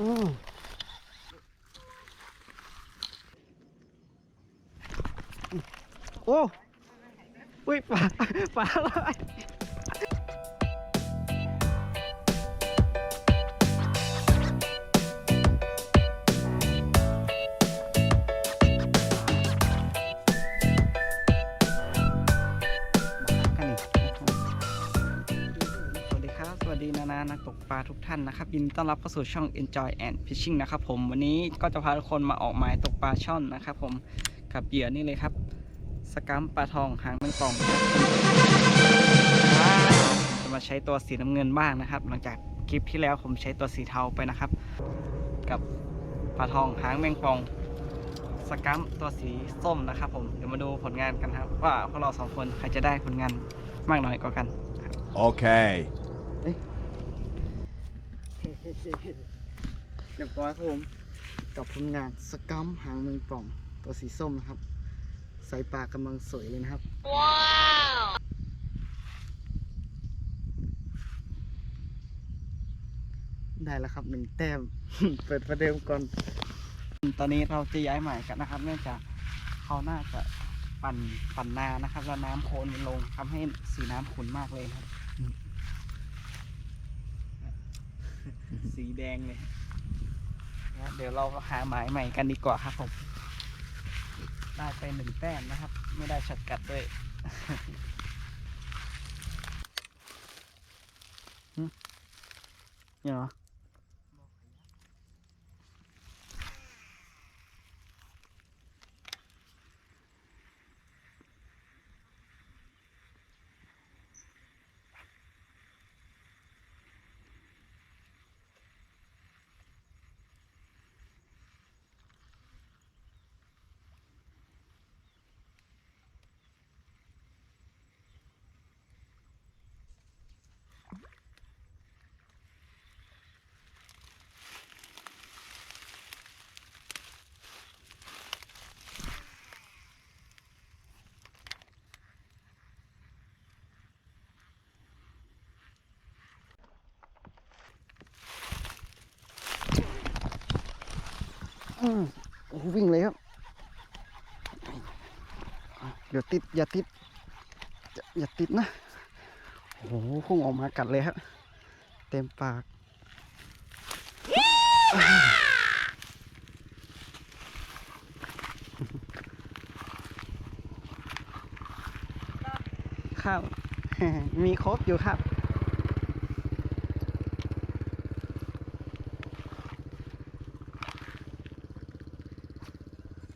อืมโอ้อุ้ ตกปลาทุกท่านนะครับ ยินดีต้อนรับเข้าสู่ช่อง Enjoy and Fishing นะครับผมวันนี้ก็จะพาทุกคนมาออกหมายตกปลาช่อนนะครับผมกับเหยื่อนี่เลยครับ สกัมปลาทองหางแมงป่องครับว้าวจะมาใช้ตัวสีน้ำเงินบ้างนะครับ หลังจากคลิปที่แล้วผมใช้ตัวสีเทาไปนะครับ กับปลาทองหางแมงป่องสกัมตัวสีส้มนะครับ ผมเดี๋ยวมาดูผลงานกันครับ ว่าพวกเราสองคนใครจะได้ผลงานมากน้อยกว่ากัน Okay. เรียบร้อยครับผมกับผลงานสกัมหางแมงป่องตัวสีส้มนะครับ ใส่ปลากำลังสวยเลยนะครับได้แล้วครับหนึ่งแต้ม เปิดประเดิมก่อน ตอนนี้เราจะย้ายใหม่กันนะครับ เนื่องจากเขาน่าจะปั่นปั่นนานะครับ แล้วน้ำโคลนมันลงทำให้สีน้ำขุ่นมากเลยครับ สีแดงเลยนะเดี๋ยวเราหาหมายใหม่กันดีกว่าครับผม ได้ไปหนึ่งแต้มนะครับ ไม่ได้ช็อตกัดด้วยเนี่ย โอ้โหวิ่งเลยครับอย่าติดอย่าติดอย่าอย่าติดนะโอ้โหพุ่งออกมากัดเลยครับเต็มปากครับมีครบอยู่ครับ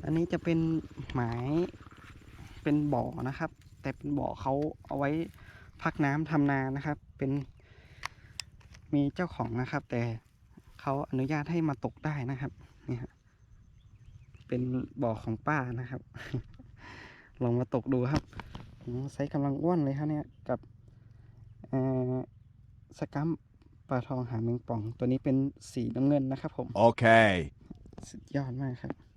อันนี้จะเป็นหมายเป็นบ่อนะครับ แต่เป็นบ่อเขาเอาไว้พักน้ำทำนานะครับ เป็นมีเจ้าของนะครับ แต่เขาอนุญาตให้มาตกได้นะครับเนี่ยฮะเป็นบ่อของป้านะครับ ลองมาตกดูครับอืมไซส์กำลังอ้วนเลยครับเนี่ยกับเอ่อสกัมปลาทองหางแมงป่อง ตัวนี้เป็นสีน้ำเงินนะครับผม Okay. สุดยอดมากครับ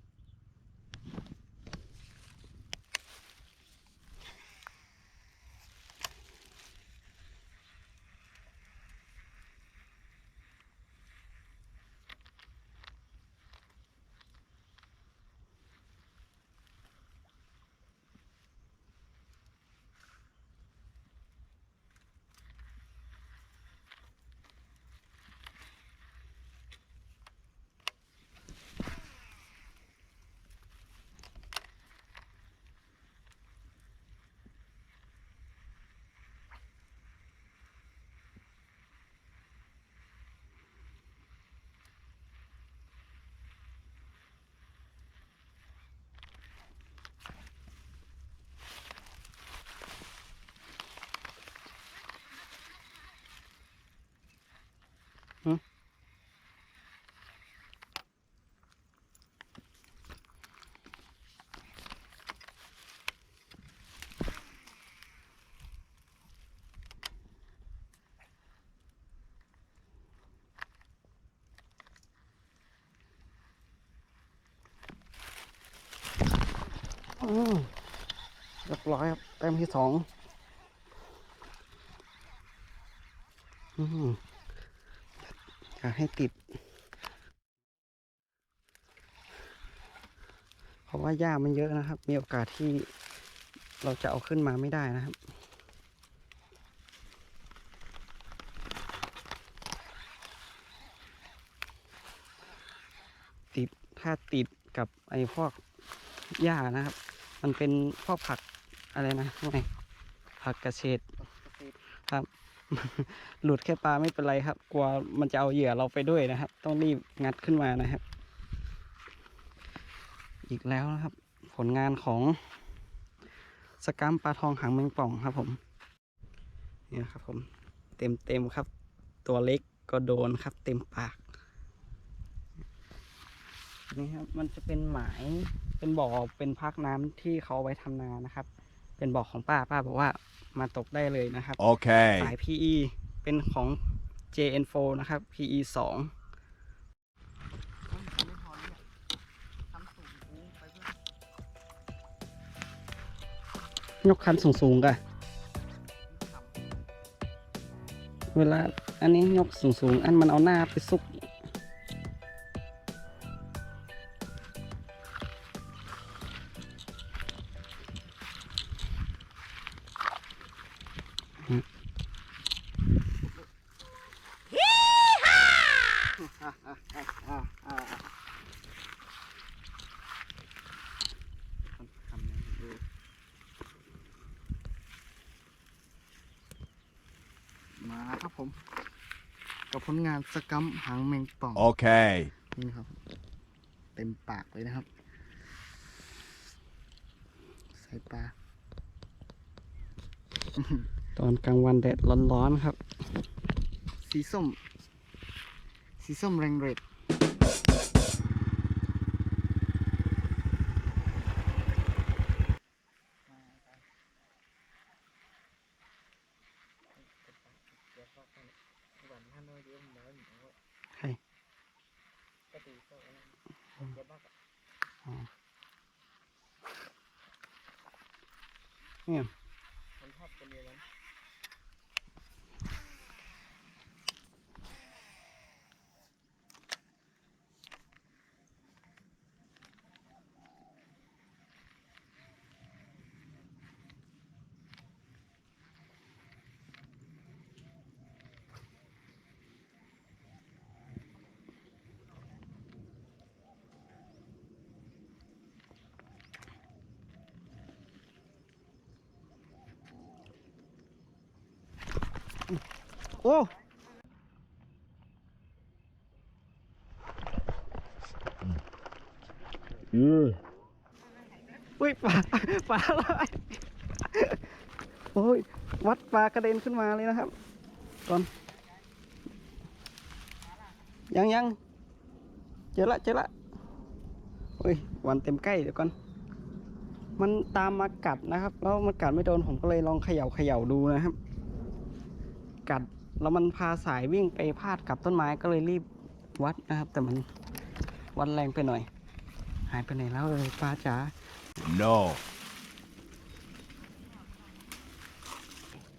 เรียบร้อยครับเต็มที่สองอย่าให้ติด เพราะว่าหญ้ามันเยอะนะครับ มีโอกาสที่เราจะเอาขึ้นมาไม่ได้นะครับติดถ้าติดกับไอ้พวกหญ้านะครับ มันเป็นพวกผักอะไรนะไม่ผักกระเฉดครับ หลุดแค่ปลาไม่เป็นไรครับ กลัวมันจะเอาเหยื่อเราไปด้วยนะครับ ต้องรีบงัดขึ้นมานะครับ อีกแล้วนะครับ ผลงานของสกัมปลาทองหางแมงป่องครับผมเนี่ยครับผมเต็มเต็มครับ ตัวเล็กก็โดนครับ เต็มปากนี่ครับ มันจะเป็นหมาย เป็นบ่อเป็นพักน้ำที่เขาเอาไว้ทำนานะครับ เป็นบ่อของป้าป้าบอกว่ามาตกได้เลยนะครับ Okay. สาย PE เป็นของ JN4 นะครับ PE 2ยกคันสูงๆกันเวลาอันนี้ยกสูงๆ อันมันเอาหน้าไปซุก มาครับผม กับผลงานสกัมหางแมงป่อง Okay. นี่ครับ เต็มปากเลยนะครับ ใส่ปลา ตอนกลางวันแดดร้อนๆครับ สีส้ม สีส้มแรงเร็ดใครเนี่ย โอ้อุ้ยปลาปลาอะไรโอ้ยวัดปลากระเด็นขึ้นมาเลยนะครับก่อนยังยังเจอละเจอละโอ้ยวันเต็มใกล้เดี๋ยวก่อนมันตามมากัดนะครับ แล้วมันกัดไม่โดนผมก็เลยลองเขย่าเขย่าดูนะครับ กัด แล้วมันพาสายวิ่งไปพาดกับต้นไม้ก็เลยรีบวัดนะครับ แต่มันวัดแรงไปหน่อย หายไปไหนแล้วเออปลาจ๋า No.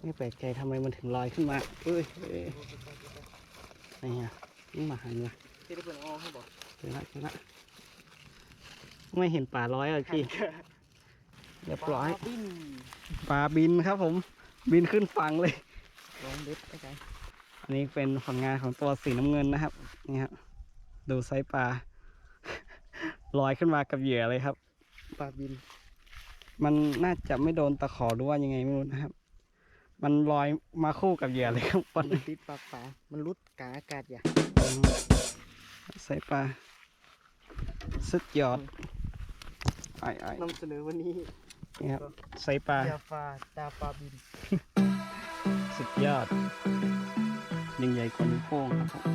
ไม่แปลกใจทำไมมันถึงลอยขึ้นมาเอ้ยเอ้ยไอ้เหี้ยนี่มาหายมาที่ได้เป็นอ้อเขาบอกเจอละเจอละไม่เห็นป่าร้อยเลยพี่เรียบร้อยบินปลาบินครับผม บินขึ้นฝั่งเลยลองเด็ดไปไกล อันนี้เป็นผลงานของตัวสีน้ำเงินนะครับ นี่ครับ ดูไซส์ปลาลอยขึ้นมากับเหยื่อเลยครับ ปลาบิน มันน่าจะไม่โดนตะขอหรือว่ายังไงไม่รู้นะครับ มันลอยมาคู่กับเหยื่อเลยครับมัวันนติดปลาปลามันรุดกลางอากาศอย่าไซส์ปลาสุดยอดไอ้ไอ้นำเสนอวันนี้นี่ครับไซส์ปลายาฟาดาปลาบิน สุดยอด ยังใหญ่กว่านิ้วโป้งครับผม